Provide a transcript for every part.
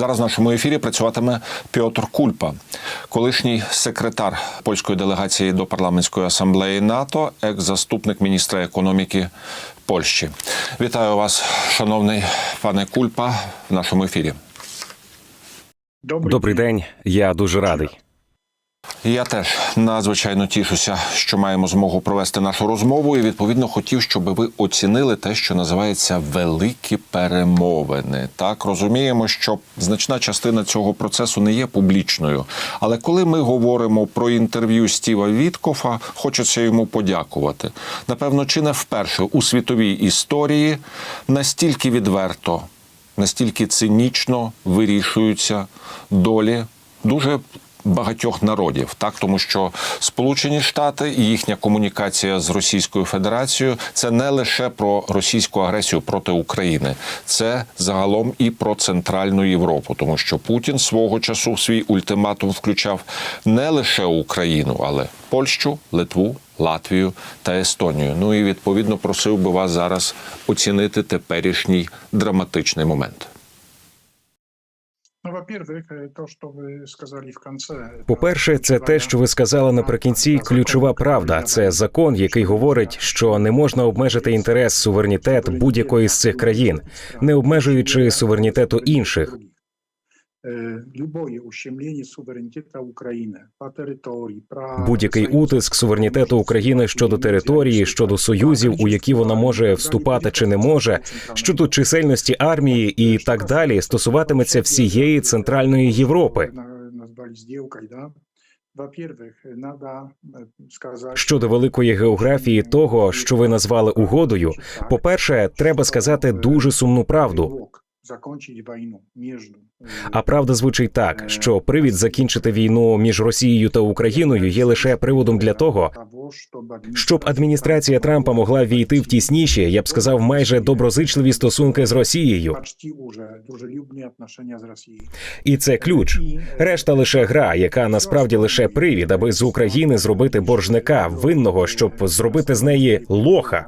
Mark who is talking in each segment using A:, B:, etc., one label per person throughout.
A: Зараз в нашому ефірі працюватиме Пьотр Кульпа, колишній секретар польської делегації до парламентської асамблеї НАТО, екс-заступник міністра економіки Польщі. Вітаю вас, шановний пане Кульпа, в нашому ефірі.
B: Добрий день, я дуже радий.
A: Я теж надзвичайно тішуся, що маємо змогу провести нашу розмову, і відповідно хотів, щоб ви оцінили те, що називається великі перемовини. Так розуміємо, що значна частина цього процесу не є публічною. Але коли ми говоримо про інтерв'ю Стіва Віткофа, хочеться йому подякувати. Напевно, чи не вперше у світовій історії настільки відверто, настільки цинічно вирішуються долі дуже багатьох народів, так тому що Сполучені Штати і їхня комунікація з Російською Федерацією це не лише про російську агресію проти України, це загалом і про центральну Європу, тому що Путін свого часу в свій ультиматум включав не лише Україну, але Польщу, Литву. Латвію та Естонію. Ну і відповідно просив би вас зараз оцінити теперішній драматичний момент.
B: По-перше, це те, що ви сказали наприкінці. Ключова правда це закон, який говорить, що не можна обмежити інтерес суверенітет будь-якої з цих країн, не обмежуючи суверенітету інших.
C: Э, Любое ущемление суверенитета Украины по території, прав,
B: Будь-який утиск суверенітету України щодо території, щодо союзів, у які вона може вступати чи не може, щодо чисельності армії і так далі, стосуватиметься всієї центральної Європи.
C: На- Назвали сделкой, да? Во-первых, надо э, сказать...
B: Щодо великої географії того, що ви назвали угодою, по-перше, треба сказати дуже сумну правду.
C: Закончить війну між...
B: А правда звучить так, що привід закінчити війну між Росією та Україною є лише приводом для того, щоб адміністрація Трампа могла війти в тісніші, я б сказав, майже доброзичливі стосунки з Росією.
C: З.
B: І це ключ. Решта лише гра, яка насправді лише привід, аби з України зробити боржника винного, щоб зробити з неї лоха.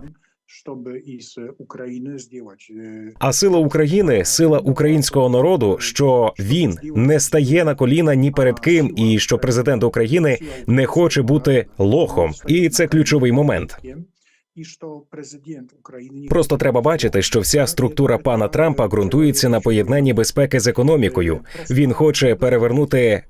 C: Щоб із України зробити е,
B: А сила України, сила українського народу, що він не стає на коліна ні перед ким, і що президент України не хоче бути лохом. І це ключовий момент.
C: І що президент України
B: Просто треба бачити, що вся структура пана Трампа ґрунтується на поєднанні безпеки з економікою. Він хоче перевернути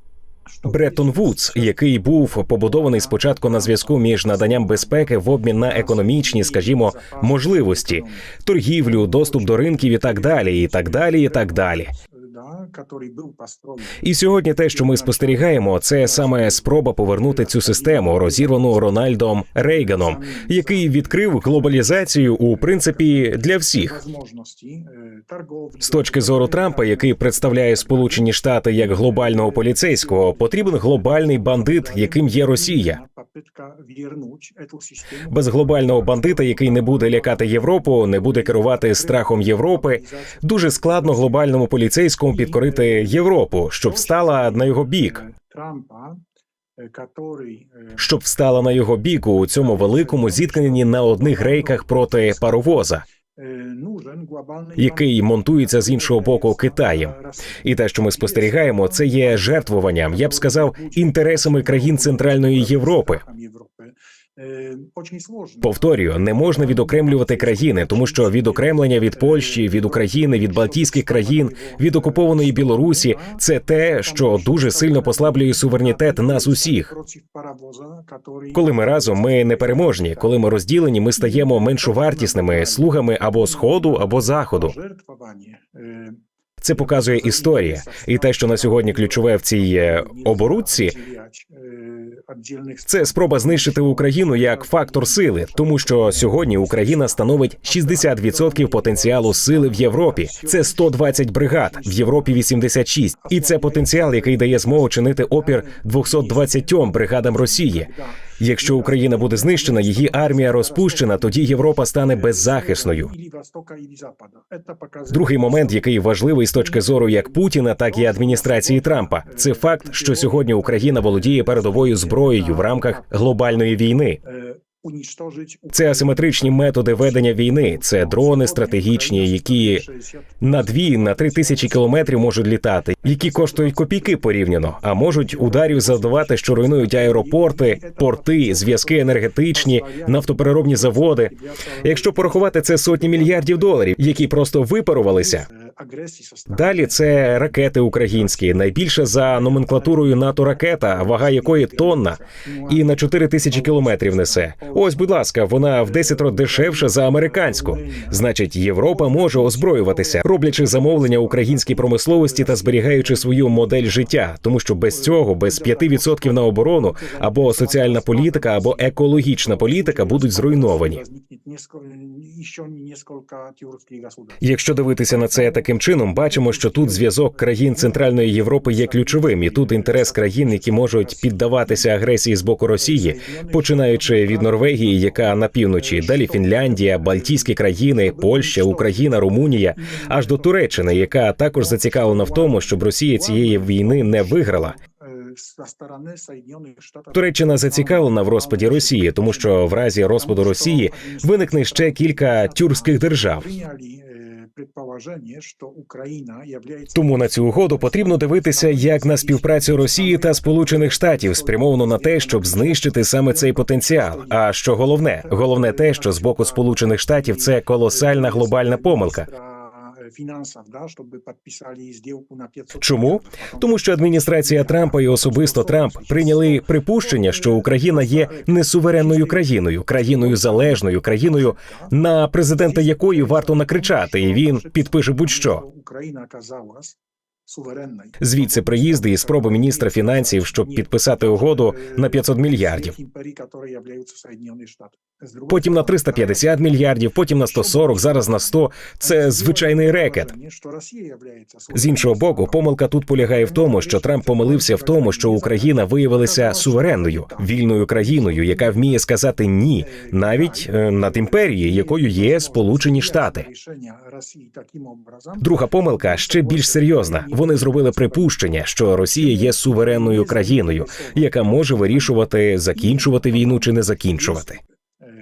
B: Бреттон Вудс, який був побудований спочатку на зв'язку між наданням безпеки в обмін на економічні, скажімо, можливості, торгівлю, доступ до ринків і так далі, і так далі, і так далі. І сьогодні те, що ми спостерігаємо, це саме спроба повернути цю систему, розірвану Рональдом Рейганом, який відкрив глобалізацію у принципі для всіх.
C: е,
B: З точки зору Трампа, який представляє Сполучені Штати як глобального поліцейського, потрібен глобальний бандит, яким є Росія. Без глобального бандита, який не буде лякати Європу, не буде керувати страхом Європи. Дуже складно глобальному поліцейському підкорити Європу, щоб встала на його бік. Щоб встала на його бік у цьому великому зіткненні на одних рейках проти паровоза, який монтується з іншого боку Китаєм. І те, що ми спостерігаємо, це є жертвуванням, я б сказав, інтересами країн Центральної Європи.
C: Е.
B: Повторюю, не можна відокремлювати країни, тому що відокремлення від Польщі, від України, від Балтійських країн, від окупованої Білорусі це те, що дуже сильно послаблює суверенітет нас усіх. Коли ми разом, ми непереможні. Коли ми розділені, ми стаємо меншовартісними слугами або сходу, або заходу. Це показує історія, і те, що на сьогодні ключове в цій е, оборудці, це спроба знищити Україну як фактор сили, тому що сьогодні Україна становить 60% потенціалу сили в Європі. Це 120 бригад, в Європі 86. І це потенціал, який дає змогу чинити опір 220 бригадам Росії. Якщо Україна буде знищена, її армія розпущена, тоді Європа стане беззахисною. Другий момент, який важливий з точки зору як Путіна, так і адміністрації Трампа, це факт, що сьогодні Україна володіє передовою зброєю в рамках глобальної війни. Це асиметричні методи ведення війни. Це дрони стратегічні, які на дві на три тисячі кілометрів можуть літати, які коштують копійки порівняно, а можуть ударів завдавати, що руйнують аеропорти, порти, зв'язки енергетичні, нафтопереробні заводи. Якщо порахувати це сотні мільярдів доларів, які просто випарувалися. Далі це ракети українські, найбільша за номенклатурою НАТО ракета, вага якої тонна, і на 4 тисячі кілометрів несе. Ось, будь ласка, вона в 10 разів дешевша за американську. Значить, Європа може озброюватися, роблячи замовлення українській промисловості та зберігаючи свою модель життя, тому що без цього, без 5% на оборону, або соціальна політика, або екологічна політика будуть зруйновані. Якщо дивитися на це таким чином, бачимо, що тут зв'язок країн Центральної Європи є ключовим, і тут інтерес країн, які можуть піддаватися агресії з боку Росії, починаючи від Норвегії, яка на півночі, далі Фінляндія, Балтійські країни, Польща, Україна, Румунія, аж до Туреччини, яка також зацікавлена в тому, щоб Росія цієї війни не виграла. Туреччина зацікавлена в розпаді Росії, тому що в разі розпаду Росії виникне ще кілька тюркських держав. Тому на цю угоду потрібно дивитися як на співпрацю Росії та Сполучених Штатів, спрямовано на те, щоб знищити саме цей потенціал. А що головне, головне те, що з боку Сполучених Штатів це колосальна глобальна помилка. Чому?
C: мільярдів. Потім-
B: Тому що адміністрація Трампа і особисто Трамп прийняли припущення, що Україна є несуверенною країною, країною залежною, країною, на президента якої варто накричати, і він підпише будь-що.
C: Україна суверенною.
B: Звідси приїзди і спроби міністра фінансів, щоб підписати угоду на 500 мільярдів. Потім на
C: сторони,
B: 350 мільярдів, потім на 140, зараз на 100. Це звичайний рекет. З іншого боку, помилка тут полягає в тому, що Трамп помилився в тому, що Україна виявилася суверенною, вільною країною, яка вміє сказати ні, навіть е, над імперією, якою є Сполучені Штати. Друга помилка ще більш серйозна. Вони зробили припущення, що Росія є суверенною країною, яка може вирішувати закінчувати війну чи не закінчувати.
C: Е, Росія зараз приостановила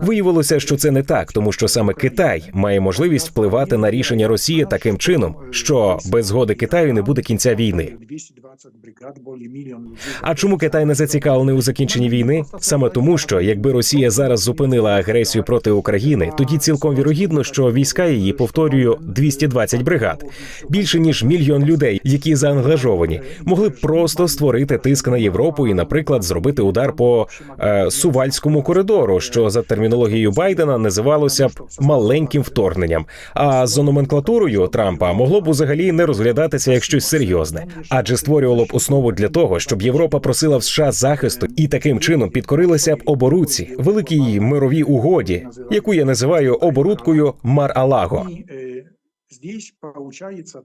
B: Виявилося, що це не так, тому що саме Китай має можливість впливати на рішення Росії таким чином, що без згоди Китаю не буде кінця війни.
C: 220 бригад, более мільйон.
B: А чому Китай не зацікавлений у закінченні війни? Саме тому, що якби Росія зараз зупинила агресію проти України, тоді цілком вірогідно, що війська її повторюю 220 бригад, більше ніж мільйон людей, які заангажовані, могли б просто створити тиск на Європу і, наприклад, зробити удар по е, сувальському коридору, що за термінологією Байдена називалося б маленьким вторгненням. А за номенклатурою Трампа могло б взагалі не розглядатися як щось серйозне, адже створювало б основу для того, щоб Європа просила в США захисту і таким чином підкорилася б оборудці, великій мировій угоді, яку я називаю оборудкою Мар-Алаго.
C: І, е, здесь получается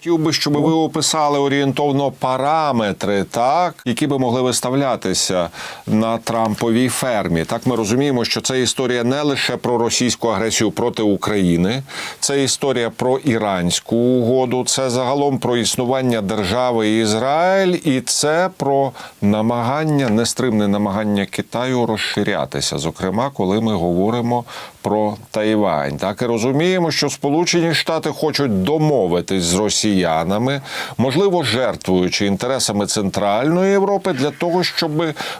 A: Хотів би, щоб ви описали орієнтовно параметри, так які би могли виставлятися на Трамповій фермі. Так ми розуміємо, що це історія не лише про російську агресію проти України, це історія про іранську угоду, це загалом про існування держави Ізраїль, і це про намагання, нестримне намагання Китаю розширятися. Зокрема, коли ми говоримо про Тайвань. Так і розуміємо, що Сполучені Штати хочуть домовитись з росіянами, можливо, жертвуючи інтересами Центральної Європи для того, щоб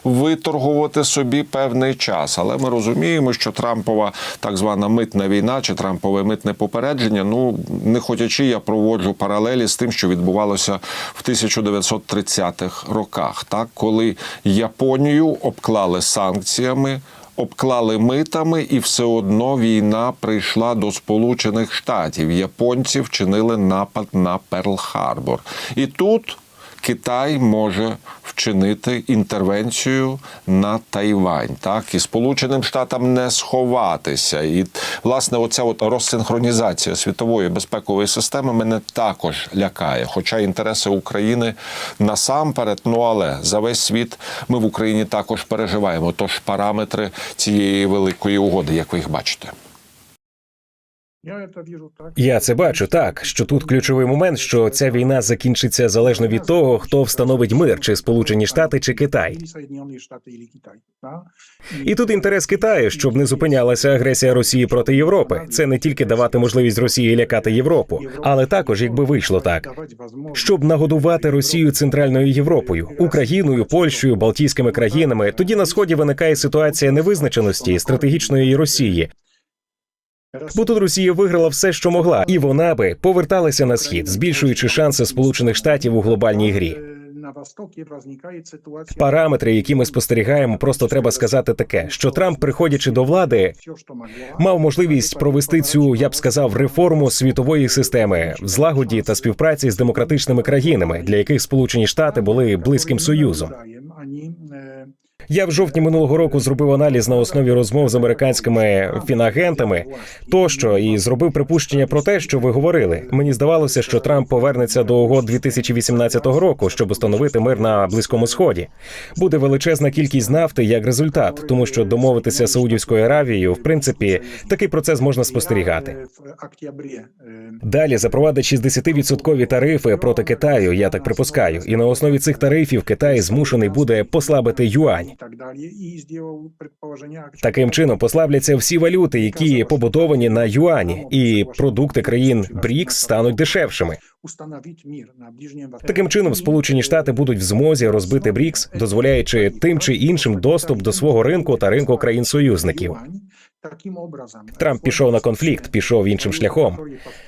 A: виторгувати собі певний час. Але ми розуміємо, що Трампова так звана митна війна чи Трампове митне попередження. Ну не хотячи, я проводжу паралелі з тим, що відбувалося в 1930-х роках, так коли Японію обклали санкціями обклали митами, і все одно війна прийшла до Сполучених Штатів. Японці вчинили напад на Перл-Харбор. І тут Китай може вчинити інтервенцію на Тайвань, так і Сполученим Штатам не сховатися. І власне, оця от розсинхронізація світової безпекової системи мене також лякає. Хоча інтереси України насамперед, ну але за весь світ ми в Україні також переживаємо. Тож параметри цієї великої угоди, як ви їх бачите.
C: Я это вижу так.
B: Я це бачу так, що тут ключовий момент, що ця війна закінчиться залежно від того, хто встановить мир, чи Сполучені Штати, чи Китай.
C: Или Соединенные Штаты, или Китай. Да?
B: І тут інтерес Китаю, щоб не зупинялася агресія Росії проти Європи. Це не тільки давати можливість Росії лякати Європу, але також, якби вийшло так,
C: Давать возможность
B: щоб нагодувати Росію центральною Європою, Україною, Польщею, Балтійськими країнами. Тоді на сході виникає ситуація невизначеності стратегічної Росії. Бо тут Росія виграла все, що могла, і вона би поверталася на схід, збільшуючи шанси Сполучених Штатів у глобальній грі. Параметри, які ми спостерігаємо, просто треба сказати таке: що Трамп, приходячи до влади, мав можливість провести цю, я б сказав, реформу світової системи в злагоді та співпраці з демократичними країнами, для яких Сполучені Штати були близьким союзом. Я в жовтні минулого року зробив аналіз на основі розмов з американськими фінагентами тощо і зробив припущення про те, що ви говорили. Мені здавалося, що Трамп повернеться до угод 2018 року, щоб установити мир на близькому сході. Буде величезна кількість нафти як результат, тому що домовитися з Саудівською Аравією, в принципі, такий процес можна спостерігати. Далі запровадить 60% тарифи проти Китаю. Я так припускаю, і на основі цих тарифів Китай змушений буде послабити юань.
C: Так далі. І зробив предположення.
B: Таким чином послабляться всі валюти, які побудовані на юані, і продукти країн БРІКС стануть дешевшими. Таким чином, Сполучені Штати будуть в змозі розбити БРІКС, дозволяючи тим чи іншим доступ до свого ринку та ринку країн-союзників.
C: Таким образом,
B: Трамп пішов на конфлікт, пішов іншим шляхом.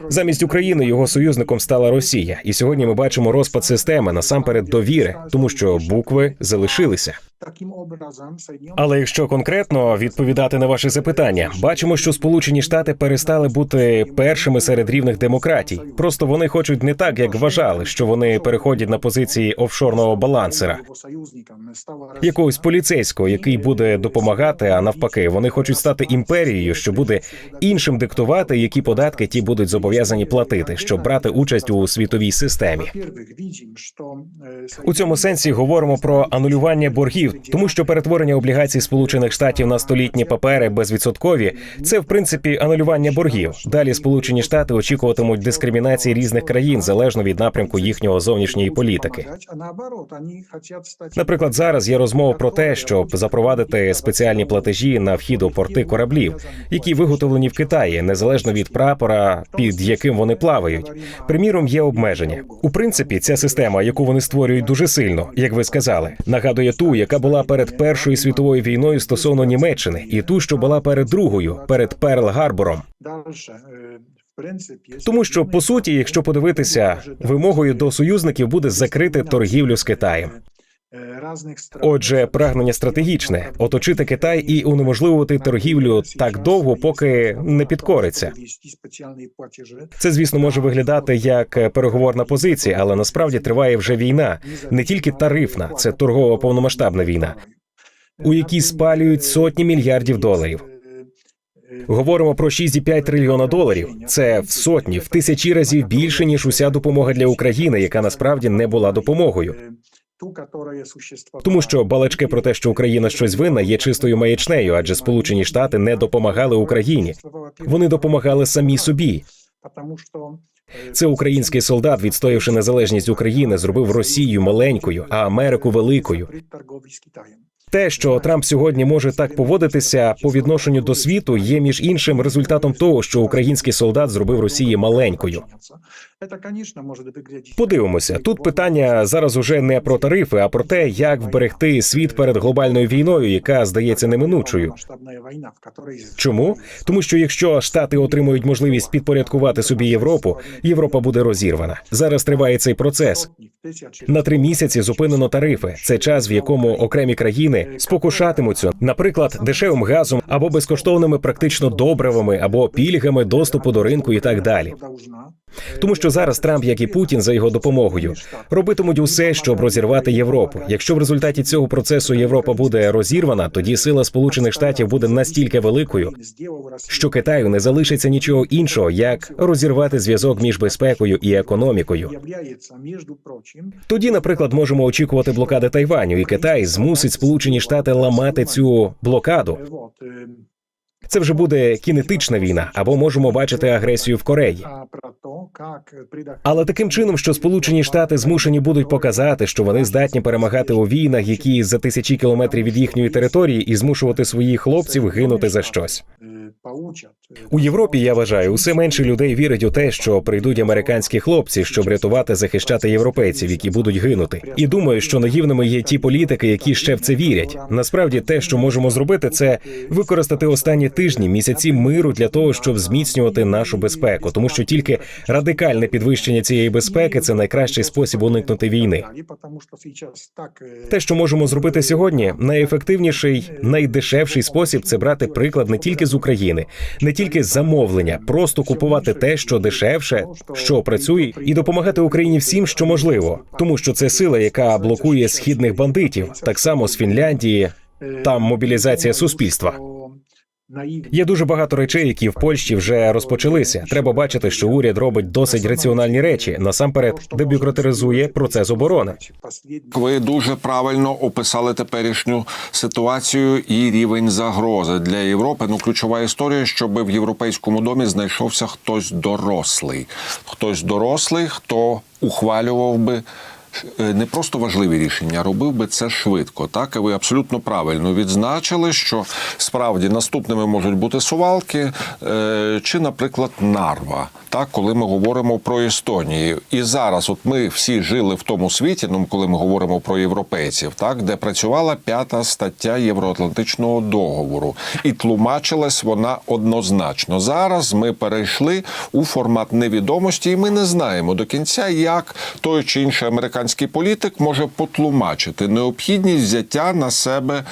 B: Замість України його союзником стала Росія, і сьогодні ми бачимо розпад системи насамперед довіри, тому що букви залишилися.
C: Таким образом,
B: Але якщо конкретно відповідати на ваше запитання, бачимо, що Сполучені Штати перестали бути першими серед рівних демократій. Просто вони хочуть не так, як вважали, що вони переходять на позиції офшорного балансера, якогось поліцейського, який буде допомагати. А навпаки, вони хочуть стати імперією, що буде іншим диктувати, які податки ті будуть зобов'язані платити, щоб брати участь у світовій системі. У цьому сенсі говоримо про анулювання боргів, тому що перетворення облігацій Сполучених Штатів на столітні папери безвідсоткові це в принципі анулювання боргів. Далі Сполучені Штати очікуватимуть дискримінації різних країн залежно від напрямку їхнього зовнішньої політики. Наприклад, зараз є розмова про те, щоб запровадити спеціальні платежі на вхід у порти кораблів, які виготовлені в Китаї, незалежно від прапора, під яким вони плавають. Приміром, є обмеження. У принципі, ця система, яку вони створюють дуже сильно, як ви сказали, нагадує ту, яка була перед першою світовою війною стосовно Німеччини, і ту, що була перед другою, перед Перл Гарбором. Тому що по суті, якщо подивитися, вимогою до союзників буде закрити торгівлю з Китаєм. Отже, прагнення стратегічне оточити Китай і унеможливувати торгівлю так довго, поки не підкориться. Це, звісно, може виглядати як переговорна позиція, але насправді триває вже війна, не тільки тарифна, це торгова повномасштабна війна, у якій спалюють сотні мільярдів доларів. Говоримо про 6,5 трильйона доларів. Це в сотні, в тисячі разів більше ніж уся допомога для України, яка насправді не була допомогою. Тому що балачки про те, що Україна щось винна, є чистою маячнею, адже Сполучені Штати не допомагали Україні. Вони допомагали самі собі. Це український солдат, відстоявши незалежність України, зробив Росію маленькою, а Америку великою. Те, що Трамп сьогодні може так поводитися по відношенню до світу, є між іншим результатом того, що український солдат зробив Росії маленькою. Подивимося, тут питання зараз уже не про тарифи, а про те, як вберегти світ перед глобальною війною, яка здається неминучою. Чому? Тому що якщо штати отримують можливість підпорядкувати собі Європу, Європа буде розірвана. Зараз триває цей процес. На три місяці зупинено тарифи. Це час, в якому окремі країни спокушатимуться, наприклад, дешевим газом або безкоштовними практично добривами, або пільгами доступу до ринку і так далі. Тому що зараз Трамп, як і Путін, за його допомогою, робитимуть усе, щоб розірвати Європу. Якщо в результаті цього процесу Європа буде розірвана, тоді сила Сполучених Штатів буде настільки великою, що Китаю не залишиться нічого іншого, як розірвати зв'язок між безпекою і економікою. Тоді, наприклад, можемо очікувати блокади Тайваню, і Китай змусить Сполучені Штати ламати цю блокаду. Це вже буде кінетична війна, або можемо бачити агресію в Кореї. Але таким чином, що Сполучені Штати змушені будуть показати, що вони здатні перемагати у війнах, які за тисячі кілометрів від їхньої території, і змушувати своїх хлопців гинути за щось. У Європі я вважаю, усе менше людей вірить у те, що прийдуть американські хлопці, щоб рятувати, захищати європейців, які будуть гинути. І думаю, що наївними є ті політики, які ще в це вірять. Насправді, те, що можемо зробити, це використати останні тижні, місяці миру для того, щоб зміцнювати нашу безпеку, тому що тільки радикальне підвищення цієї безпеки це найкращий спосіб уникнути війни. Те, що можемо зробити сьогодні, найефективніший, найдешевший спосіб це брати приклад не тільки з України, не тільки з замовлення, просто купувати те, що дешевше, що працює, і допомагати Україні всім, що можливо, тому що це сила, яка блокує східних бандитів, так само з Фінляндії. там мобілізація суспільства. Є дуже багато речей, які в Польщі вже розпочалися. Треба бачити, що уряд робить досить раціональні речі. Насамперед, дебюрократизує процес оборони.
A: Ви дуже правильно описали теперішню ситуацію і рівень загрози для Європи. Ну, ключова історія, щоб в європейському домі знайшовся хтось дорослий, хтось дорослий, хто ухвалював би. Е, Не просто важливі рішення, робив би це швидко. Так і ви абсолютно правильно відзначили, що справді наступними можуть бути сувалки е, чи, наприклад, нарва. Так, коли ми говоримо про Естонію, і зараз, от ми всі жили в тому світі, ну коли ми говоримо про європейців, так де працювала п'ята стаття Євроатлантичного договору, і тлумачилась вона однозначно. Зараз ми перейшли у формат невідомості, і ми не знаємо до кінця, як той чи інший американський політик може потлумачити необхідність взяття на себе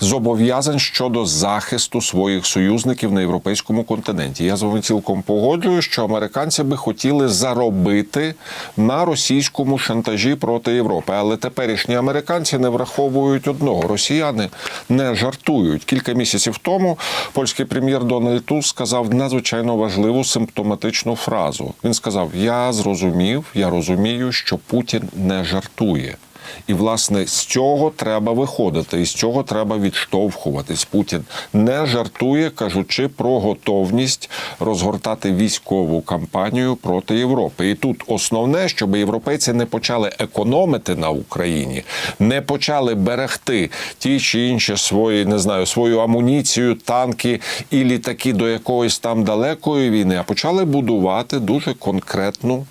A: зобов'язань щодо захисту своїх союзників на європейському континенті. Я з вами цілком погоджую, що американці би хотіли заробити на російському шантажі проти Європи. Але теперішні американці не враховують одного: росіяни не жартують. Кілька місяців тому польський прем'єр Дональд Туск сказав надзвичайно важливу симптоматичну фразу. Він сказав: Я зрозумів, я розумію, що Путін не жартує. І власне з цього треба виходити, і з цього треба відштовхуватись. Путін не жартує, кажучи про готовність розгортати військову кампанію проти Європи. І тут основне, щоб європейці не почали економити на Україні, не почали берегти ті чи інші свої, не знаю, свою амуніцію, танки і літаки до якоїсь там далекої війни, а почали будувати дуже конкретну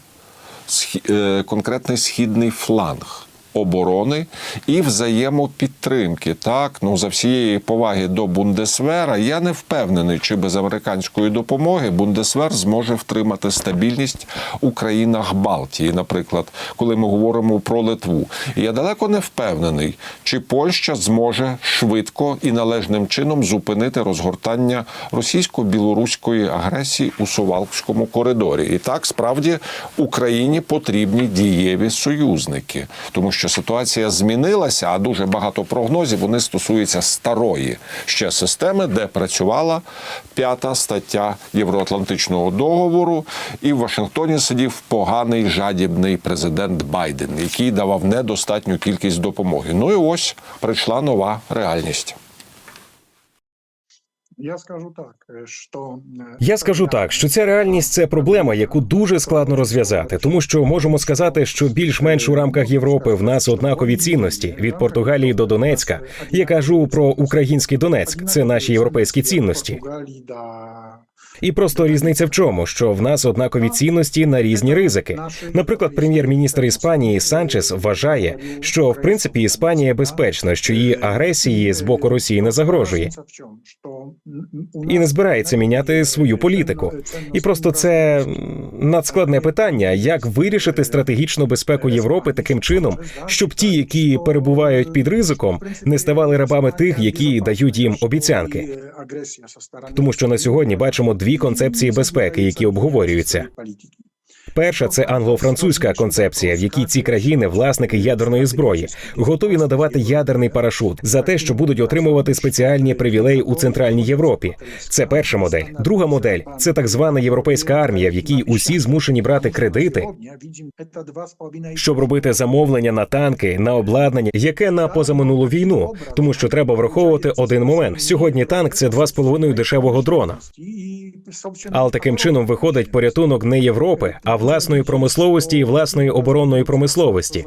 A: конкретний східний фланг. Оборони і взаємопідтримки. Так, ну за всієї поваги до Бундесвера, я не впевнений, чи без американської допомоги Бундесвер зможе втримати стабільність у країнах Балтії, наприклад, коли ми говоримо про Литву. Я далеко не впевнений, чи Польща зможе швидко і належним чином зупинити розгортання російсько-білоруської агресії у Сувалкському коридорі. І так справді Україні потрібні дієві союзники, тому що ситуація змінилася, а дуже багато прогнозів вони стосуються старої ще системи, де працювала п'ята стаття Євроатлантичного договору, і в Вашингтоні сидів поганий жадібний президент Байден, який давав недостатню кількість допомоги. Ну і ось прийшла нова реальність.
C: Я скажу так, е, що е,
B: Я скажу так, що ця реальність це проблема, яку дуже складно розв'язати, тому що можемо сказати, що більш-менш у рамках Європи в нас однакові цінності від Португалії до Донецька. Я кажу про український Донецьк. Це наші європейські цінності. І просто різниця в чому, що в нас однакові цінності на різні ризики. Наприклад, прем'єр-міністр Іспанії Санчес вважає, що в принципі Іспанія безпечна, що її агресії з боку Росії не загрожує. І не збирається міняти свою політику. І просто це надскладне питання, як вирішити стратегічну безпеку Європи таким чином, щоб ті, які перебувають під ризиком, не ставали рабами тих, які дають їм обіцянки. Тому що на сьогодні бачимо дві концепції безпеки, які обговорюються. Перша це англо-французька концепція, в якій ці країни, власники ядерної зброї, готові надавати ядерний парашут за те, що будуть отримувати спеціальні привілеї у центральній Європі. Це перша модель. Друга модель це так звана європейська армія, в якій усі змушені брати кредити, щоб робити замовлення на танки, на обладнання, яке на позаминулу війну, тому що треба враховувати один момент. Сьогодні танк це 2,5 дешевого дрона. Але таким чином виходить порятунок не Європи, а власної промисловості і власної оборонної промисловості.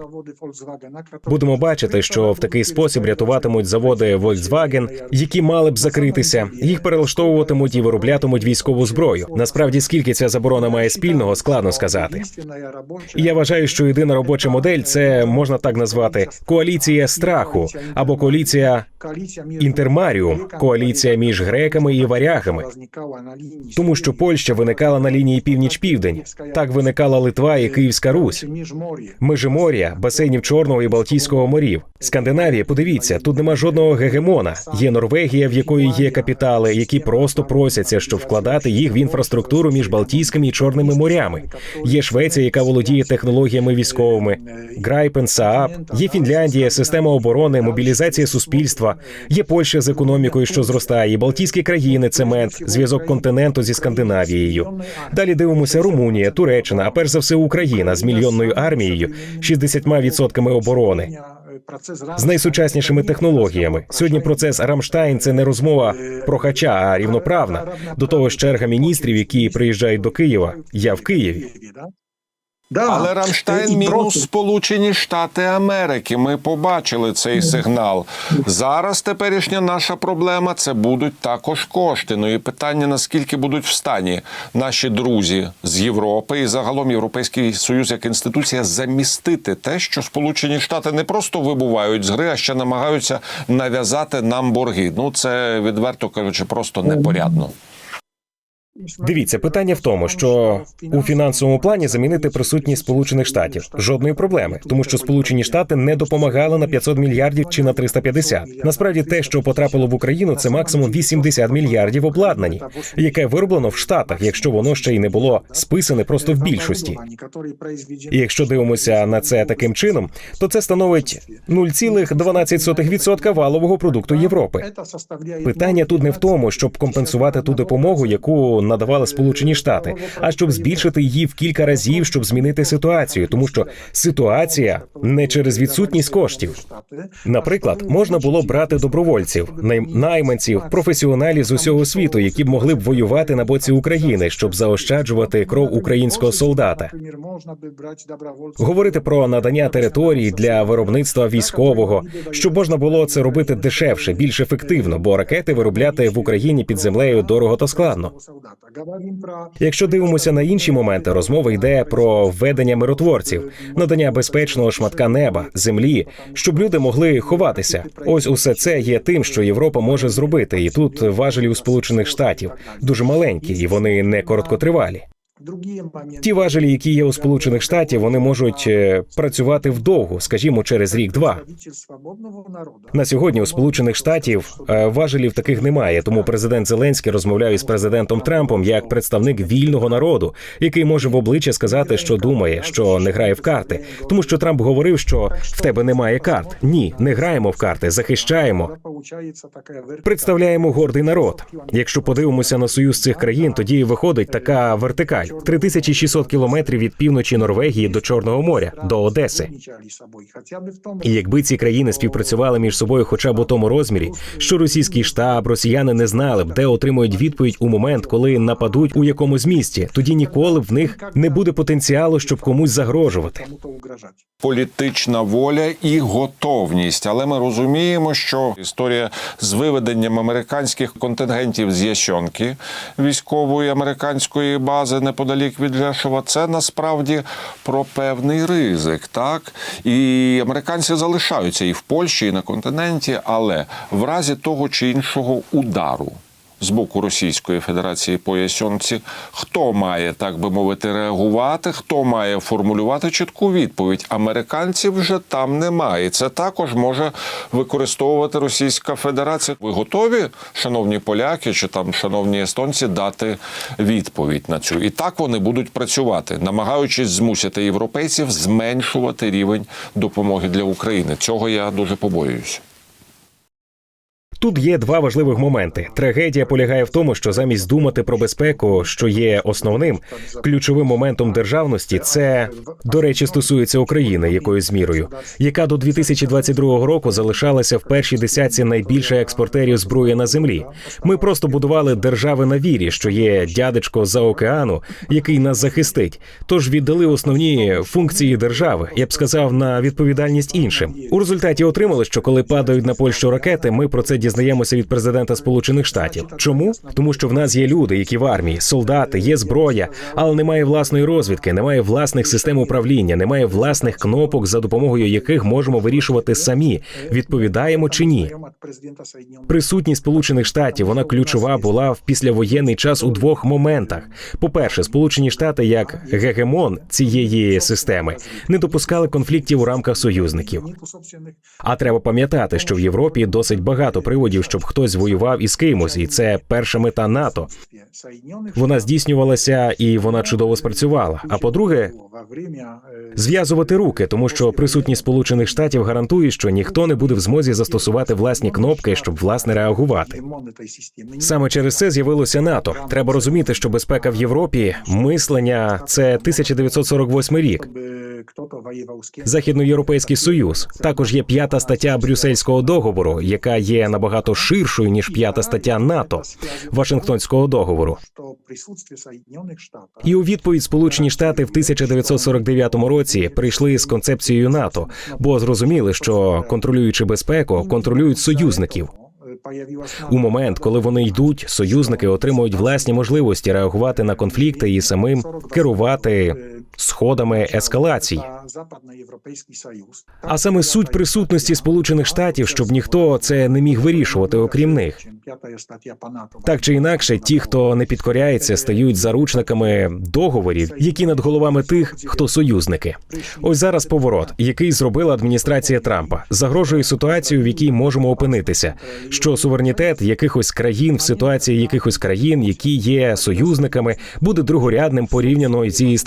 B: Будемо бачити, що в такий спосіб рятуватимуть заводи Volkswagen, які мали б закритися. Їх перелаштовуватимуть і вироблятимуть військову зброю. Насправді, скільки ця заборона має спільного, складно сказати. І я вважаю, що єдина робоча модель це можна так назвати коаліція страху або коаліція інтермаріум, коаліція між греками і варягами. Тому що Польща виникала на лінії північ-південь. Так виникала Литва і Київська Русь. Межимор'я, басейнів Чорного і Балтійського морів. Скандинавія, подивіться, тут нема жодного гегемона. Є Норвегія, в якої є капітали, які просто просяться, щоб вкладати їх в інфраструктуру між Балтійськими і Чорними морями. Є Швеція, яка володіє технологіями військовими. Грайпен, Саап, є Фінляндія, система оборони, мобілізація суспільства. Є Польща з економікою, що зростає, Балтійські країни, цемент, зв'язок континенту зі Скандинавією. Далі дивимося Румунія, Туреччина, а перш за все Україна з мільйонною армією, 60% оборони. З найсучаснішими технологіями сьогодні процес Рамштайн це не розмова про хача, а рівноправна. До того ж, черга міністрів, які приїжджають до Києва. Я в Києві.
A: Але Рамштайн мінус Сполучені Штати Америки. Ми побачили цей сигнал. Зараз теперішня наша проблема це будуть також кошти. Ну і питання наскільки будуть в стані наші друзі з Європи і загалом Європейський Союз як інституція замістити те, що Сполучені Штати не просто вибувають з гри, а ще намагаються нав'язати нам борги. Ну це відверто кажучи, просто непорядно.
B: Дивіться, питання в тому, що у фінансовому плані замінити присутність Сполучених Штатів жодної проблеми, тому що Сполучені Штати не допомагали на 500 мільярдів чи на 350. Насправді, те, що потрапило в Україну, це максимум 80 мільярдів обладнані, яке вироблено в Штатах, якщо воно ще й не було списане просто в більшості. І якщо дивимося на це таким чином, то це становить 0,12% валового продукту Європи. Питання тут не в тому, щоб компенсувати ту допомогу, яку надавали Сполучені Штати, а щоб збільшити її в кілька разів, щоб змінити ситуацію, тому що ситуація не через відсутність коштів. Наприклад, можна було брати добровольців, найм- найманців, професіоналів з усього світу, які б могли б воювати на боці України, щоб заощаджувати кров українського солдата. Говорити про надання території для виробництва військового, щоб можна було це робити дешевше, більш ефективно, бо ракети виробляти в Україні під землею дорого та складно. Якщо дивимося на інші моменти, розмова йде про введення миротворців, надання безпечного шматка неба, землі, щоб люди могли ховатися. Ось усе це є тим, що Європа може зробити, і тут важелі у Сполучених Штатів дуже маленькі, і вони не короткотривалі. Ті важелі, які є у Сполучених Штатів, вони можуть е, працювати вдовго, скажімо, через рік-два. На сьогодні у Сполучених Штатів е, важелів таких немає. Тому президент Зеленський розмовляє із президентом Трампом як представник вільного народу, який може в обличчя сказати, що думає, що не грає в карти. Тому що Трамп говорив, що в тебе немає карт. Ні, не граємо в карти, захищаємо. Представляємо гордий народ. Якщо подивимося на союз цих країн, тоді виходить така вертикаль: 3600 кілометрів від півночі Норвегії до Чорного моря, до Одеси. І якби ці країни співпрацювали між собою, хоча б у тому розмірі, що російський штаб, росіяни не знали б, де отримують відповідь у момент, коли нападуть у якомусь місті, тоді ніколи б в них не буде потенціалу, щоб комусь загрожувати.
A: політична воля і готовність. Але ми розуміємо, що історія з виведенням американських контингентів з Ясьонки військової американської бази неподалік від Лешова, це насправді про певний ризик. Так і американці залишаються і в Польщі, і на континенті, але в разі того чи іншого удару. З боку Російської Федерації по хто має, так би мовити, реагувати, хто має формулювати чітку відповідь. Американців вже там немає. Це також може використовувати Російська Федерація. Ви готові, шановні поляки чи там шановні естонці, дати відповідь на цю? І так вони будуть працювати, намагаючись змусити європейців зменшувати рівень допомоги для України. Цього я дуже побоююся.
B: Тут є два важливих моменти. Трагедія полягає в тому, що замість думати про безпеку, що є основним ключовим моментом державності, це до речі стосується України якоюсь мірою, яка до 2022 року залишалася в першій десятці найбільше експортерів зброї на землі. Ми просто будували держави на вірі, що є дядечко за океану, який нас захистить. Тож віддали основні функції держави, я б сказав, на відповідальність іншим. У результаті отримали, що коли падають на Польщу ракети, ми про це дізнаємося від президента Сполучених Штатів. Чому? Тому що в нас є люди, які в армії, солдати, є зброя, але немає власної розвідки, немає власних систем управління, немає власних кнопок, за допомогою яких можемо вирішувати самі, відповідаємо чи ні. Присутність Сполучених Штатів вона ключова була в післявоєнний час у двох моментах. По-перше, Сполучені Штати, як гегемон цієї системи, не допускали конфліктів у рамках союзників. А треба пам'ятати, що в Європі досить багато приводів, щоб хтось воював із кимось, і це перша мета НАТО. Вона здійснювалася і вона чудово спрацювала. А по-друге, зв'язувати руки, тому що присутність Сполучених Штатів гарантує, що ніхто не буде в змозі застосувати власні кнопки, щоб власне реагувати. Саме через це з'явилося НАТО. Треба розуміти, що безпека в Європі, мислення це 1948 рік. Західноєвропейський союз також є п'ята стаття Брюссельського договору, яка є набагато ширшою ніж п'ята стаття НАТО Вашингтонського договору. І у відповідь Сполучені Штати в 1949 році прийшли з концепцією НАТО, бо зрозуміли, що контролюючи безпеку, контролюють союзників. У момент, коли вони йдуть, союзники отримують власні можливості реагувати на конфлікти і самим керувати сходами ескалацій. А саме суть присутності Сполучених Штатів, щоб ніхто це не міг вирішувати, окрім них. Так чи інакше, ті, хто не підкоряється, стають заручниками договорів, які над головами тих, хто союзники. Ось зараз поворот, який зробила адміністрація Трампа, загрожує ситуацію, в якій можемо опинитися. Що суверенітет якихось країн в ситуації якихось країн, які є союзниками, буде другорядним порівняно зі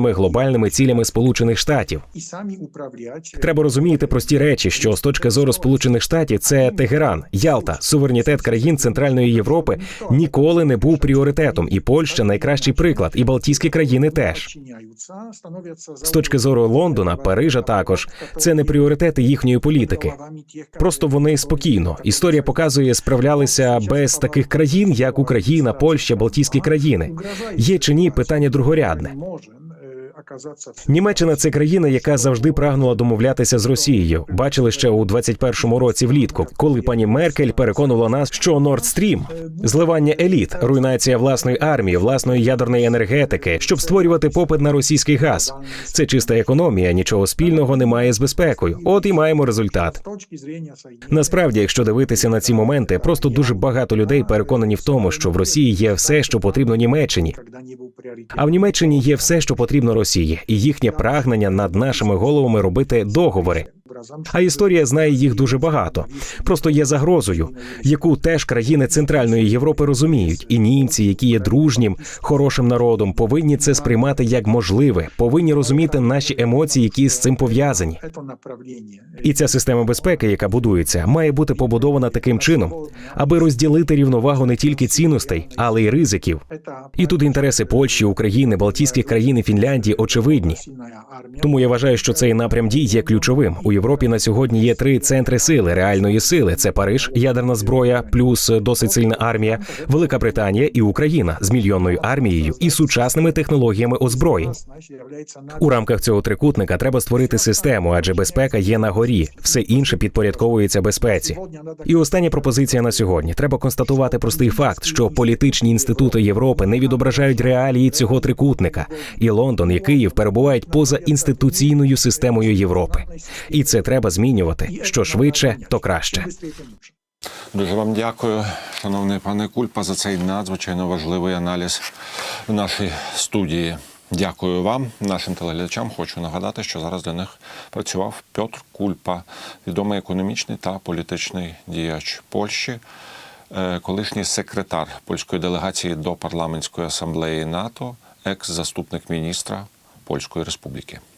B: стратегічними глобальними цілями Сполучених Штатів. Треба розуміти прості речі, що з точки зору Сполучених Штатів це Тегеран, Ялта, суверенітет країн Центральної Європи ніколи не був пріоритетом, і Польща найкращий приклад, і Балтійські країни теж. З точки зору Лондона, Парижа також це не пріоритети їхньої політики. Просто вони спокійно. Історія показує, справлялися без таких країн, як Україна, Польща, Балтійські країни. Є чи ні питання другорядне. Німеччина це країна, яка завжди прагнула домовлятися з Росією. Бачили ще у 21-му році влітку, коли пані Меркель переконувала нас, що Nord Stream – зливання еліт, руйнація власної армії, власної ядерної енергетики, щоб створювати попит на російський газ. Це чиста економія, нічого спільного немає з безпекою. От і маємо результат. Насправді, якщо дивитися на ці моменти, просто дуже багато людей переконані в тому, що в Росії є все, що потрібно Німеччині. А в Німеччині є все, що потрібно Росії, і їхнє прагнення над нашими головами робити договори. А історія знає їх дуже багато. Просто є загрозою, яку теж країни Центральної Європи розуміють, і німці, які є дружнім, хорошим народом, повинні це сприймати як можливе, повинні розуміти наші емоції, які з цим пов'язані. І ця система безпеки, яка будується, має бути побудована таким чином, аби розділити рівновагу не тільки цінностей, але й ризиків. І тут інтереси Польщі, України, Балтійських країн і Фінляндії очевидні. Тому я вважаю, що цей напрям дій є ключовим. У Європі на сьогодні є три центри сили, реальної сили: це Париж, ядерна зброя, плюс досить сильна армія, Велика Британія і Україна з мільйонною армією і сучасними технологіями озброєнь. У рамках цього трикутника треба створити систему, адже безпека є на горі, все інше підпорядковується безпеці. І остання пропозиція на сьогодні: треба констатувати простий факт, що політичні інститути Європи не відображають реалії цього трикутника, і Лондон і Київ перебувають поза інституційною системою Європи. І це треба змінювати. Що швидше, то краще.
A: Дуже вам дякую, шановний пане Кульпа, за цей надзвичайно важливий аналіз в нашій студії. Дякую вам, нашим телеглядачам. Хочу нагадати, що зараз для них працював Петр Кульпа, відомий економічний та політичний діяч Польщі, е, колишній секретар польської делегації до парламентської асамблеї НАТО, екс-заступник міністра Польської Республіки.